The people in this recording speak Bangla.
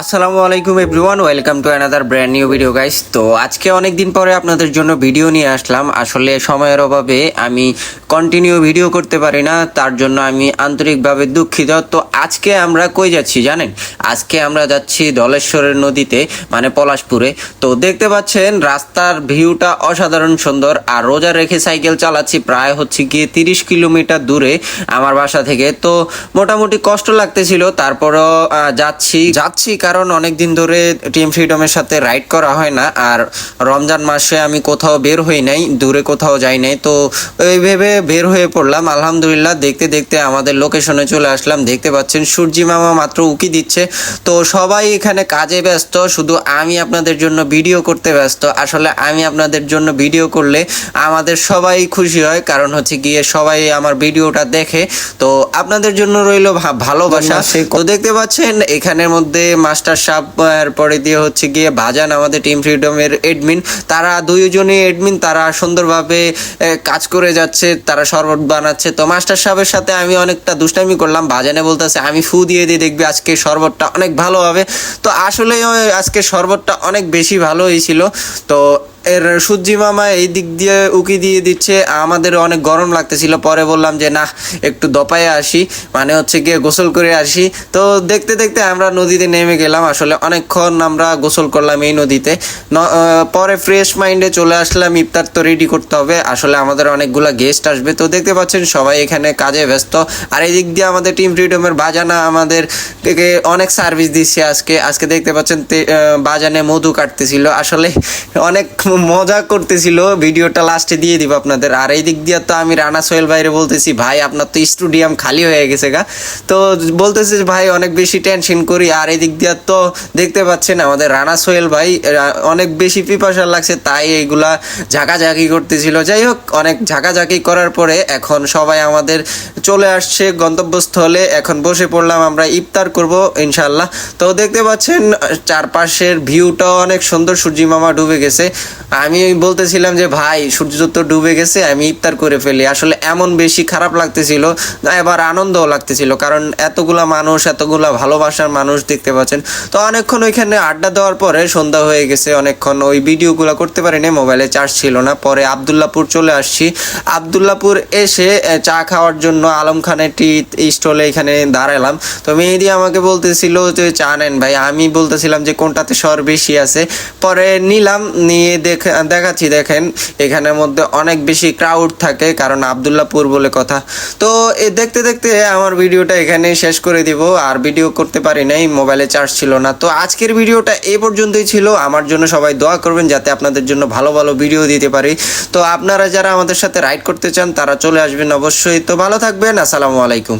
আসসালামু আলাইকুম everyone, welcome to another brand new video guys তো আজকে অনেক দিন পরে আপনাদের জন্য ভিডিও নিয়ে আসলাম। আসলে সময়ের অভাবে আমি কন্টিনিউ ভিডিও করতে পারি না, তার জন্য আমি আন্তরিকভাবে দুঃখিত। তো আজকে আমরা কই যাচ্ছি জানেন? আজকে আমরা যাচ্ছি ধলেশ্বরের নদীতে মানে পলাশপুরে। তো দেখতে পাচ্ছেন, রাস্তার ভিউটা অসাধারণ সুন্দর, আর রোজা রেখে সাইকেল চালাচ্ছি প্রায় হচ্ছে গিয়ে তিরিশ কিলোমিটার দূরে আমার বাসা থেকে। তো মোটামুটি কষ্ট লাগতেছিল, তারপরও যাচ্ছি। যাচ্ছি কারণ অনেক দিন ধরে টিম ফ্রিডমের সাথে রাইড করা হয় না। আর রমজান মাসে আমি কোথাও বের হই নাই দূরে কোথাও যাই নাই। তো ওই ভেবে বের হয়ে পড়লাম। আলহামদুলিল্লাহ দেখতে দেখতে আমাদের লোকেশনে চলে আসলাম। দেখতে পাচ্ছেন সূর্যি মামা মাত্র উকি দিচ্ছে। তো সবাই এখানে কাজে ব্যস্ত শুধু আমি আপনাদের জন্য ভিডিও করতে ব্যস্ত। আসলে আমি আপনাদের জন্য ভিডিও করলে আমাদের সবাই খুশি হয়। কারণ হচ্ছে গিয়ে সবাই আমার ভিডিওটা দেখে। তো আপনাদের জন্য রইল ভালোবাসা। তো দেখতে পাচ্ছেন এখানের মধ্যে মাস্টার সাপ পরে দিয়ে হচ্ছে গিয়ে ভাজান আমাদের টিম ফ্রিডমের এডমিন তারা দুইজনই এডমিন তারা সুন্দরভাবে কাজ করে যাচ্ছে, তারা শরবত বানাচ্ছে। তো মাস্টার সাহেবের সাথে আমি অনেকটা দুষ্টামি করলাম। বাজানে বলতেছে, আমি ফু দিয়ে দিয়ে দেখবি আজকে শরবতটা অনেক ভালো হবে। তো আসলে আজকে শরবতটা অনেক বেশি ভালো হয়েছিল তো এর সূর্যি মামা এই দিক দিয়ে উকি দিয়ে দিচ্ছে। আমাদের অনেক গরম লাগতেছিল, পরে বললাম যে না একটু দপায়ে আসি। মানে হচ্ছে গিয়ে গোসল করে আসি। তো দেখতে দেখতে আমরা নদীতে নেমে গেলাম। আসলে অনেকক্ষণ আমরা গোসল করলাম এই নদীতে। পরে ফ্রেশ মাইন্ডে চলে আসলাম, ইফতার তো রেডি করতে হবে। আসলে আমাদের অনেকগুলা গেস্ট আসবে। তো দেখতে পাচ্ছেন, সবাই এখানে কাজে ব্যস্ত। আর এই দিক দিয়ে আমাদের টিম ফ্রিডমের বাজানা আমাদের থেকে অনেক সার্ভিস দিচ্ছে আজকে। আজকে দেখতে পাচ্ছেন বাজানে মধু কাটতেছিল। আসলে অনেক মজা করতেছিল, ভিডিওটা লাস্টে দিয়ে দিব আপনাদের। আর এই দিক দিয়ে তো আমি রানা সোহেল ভাইরে বলতেছি, ভাই, আপনার তো স্টুডিয়াম খালি হয়ে গেছে গা। তো বলতেছে ভাই, অনেক বেশি টেনশন করি। আর এই দিক দিয়ে তো দেখতে পাচ্ছেন, আমাদের রানা সোহেল ভাই অনেক বেশি পিপাসা লাগছে, তাই এইগুলা ঝাঁকাঝাঁকি করতেছিল। যাই হোক, অনেক ঝাঁকাঝাঁকি করার পরে এখন সবাই আমাদের চলে আসছে গন্তব্যস্থলে। এখন বসে পড়লাম, আমরা ইফতার করব ইনশাল্লাহ তো দেখতে পাচ্ছেন, চারপাশের ভিউটা অনেক সুন্দর, সূর্যি মামা ডুবে গেছে। আমি বলতেছিলাম যে, ভাই, সূর্য তো ডুবে গেছে, আমি ইফতার করে ফেলি। আসলে এমন বেশি খারাপ লাগতেছিল এবার আনন্দও লাগতেছিল, কারণ এতগুলা মানুষ, এতগুলা ভালোবাসার মানুষ দেখতে পাচ্ছেন। তো অনেকক্ষণ ওইখানে আড্ডা দেওয়ার পরে সন্ধ্যা হয়ে গেছে, অনেকক্ষণ ওই ভিডিওগুলো করতে পারিনি, মোবাইলে চার্জ ছিল না। পরে আবদুল্লাপুর চলে আসছি। আবদুল্লাপুর এসে চা খাওয়ার জন্য আলম খানের টি স্টলে এখানে দাঁড়ালাম। তো মেহেদি আমাকে বলতেছিল যে, চা নেন ভাই। আমি বলতেছিলাম যে, কোনটাতে সর বেশি আছে? পরে নিলাম, নিয়ে দেখ দেখাচ্ছি, দেখেন, এখানের মধ্যে অনেক বেশি ক্রাউড থাকে, কারণ আবদুল্লাপুর বলে কথা। তো, এ দেখতে দেখতে আমার ভিডিওটা এখানে শেষ করে দিব, আর ভিডিও করতে পারি নাই মোবাইলে চার্জ ছিল না। তো, আজকের ভিডিওটা এ পর্যন্তই ছিল, আমার জন্য সবাই দোয়া করবেন যাতে আপনাদের জন্য ভালো ভালো ভিডিও দিতে পারি। তো, আপনারা যারা আমাদের সাথে রাইড করতে চান, তারা চলে আসবেন অবশ্যই। তো, ভালো থাকবেন, আসসালামু আলাইকুম।